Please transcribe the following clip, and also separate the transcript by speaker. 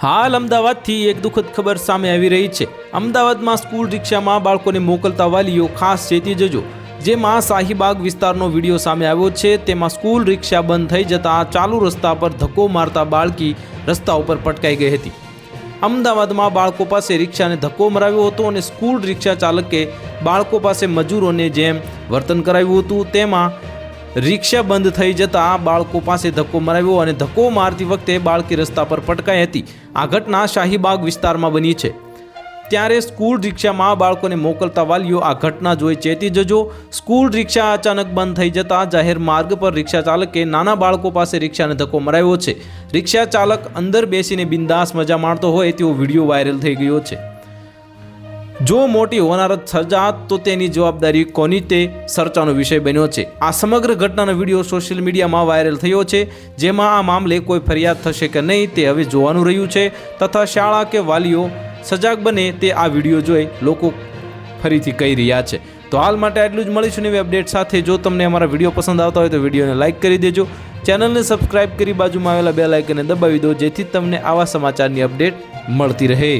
Speaker 1: હાલ અમદાવાદથી એક દુઃખદ ખબર સામે આવી રહી છે. અમદાવાદમાં સ્કૂલ રિક્ષામાં બાળકોને મોકલતા વાલીઓ, ખાસ ચેતી જજો. જેમાં શાહીબાગ વિસ્તારનો વીડિયો સામે આવ્યો છે. તેમાં સ્કૂલ રિક્ષા બંધ થઈ જતાં ચાલુ રસ્તા પર ધક્કો મારતા બાળકી રસ્તા ઉપર પટકાઈ ગઈ હતી. અમદાવાદમાં બાળકો પાસે રિક્ષાને ધક્કો મરાવ્યો હતો અને સ્કૂલ રિક્ષા ચાલકે બાળકો પાસે મજૂરોને જેમ વર્તન કરાવ્યું હતું, તેમાં રિક્ષા બંધ થઈ જતાં બાળકો પાસે ધક્કો મરાવ્યો અને ધક્કો મારતી વખતે બાળકી રસ્તા પર પટકાઈ હતી. આ ઘટના શાહીબાગ વિસ્તારમાં બની છે. ત્યારે સ્કૂલ રિક્ષામાં બાળકોને મોકલતા વાલીઓ આ ઘટના જોઈ ચેતી જજો. સ્કૂલ રિક્ષા અચાનક બંધ થઈ જતાં જાહેર માર્ગ પર રિક્ષા ચાલકે નાના બાળકો પાસે રિક્ષાને ધક્કો મરાવ્યો છે. રિક્ષા ચાલક અંદર બેસીને બિંદાસ મજા માણતો હોય તેવો વીડિયો વાયરલ થઈ ગયો છે. જો મોટી હોનારત સર્જાત, તો તેની જવાબદારી કોની તે ચર્ચાનો વિષય બન્યો છે. આ સમગ્ર ઘટનાનો વીડિયો સોશિયલ મીડિયામાં વાયરલ થયો છે, જેમાં આ મામલે કોઈ ફરિયાદ થશે કે નહીં તે હવે જોવાનું રહ્યું છે, તથા શાળા કે વાલીઓ સજાગ બને તે આ વીડિયો જોઈ લોકો ફરીથી કહી રહ્યા છે. તો હાલ માટે આટલું જ. મળીશું નવી અપડેટ સાથે. જો તમને અમારા વીડિયો પસંદ આવતા હોય તો વિડીયોને લાઇક કરી દેજો. ચેનલને સબસ્ક્રાઇબ કરી બાજુમાં આવેલા બે લાઇકને દબાવી દો, જેથી તમને આવા સમાચારની અપડેટ મળતી રહે.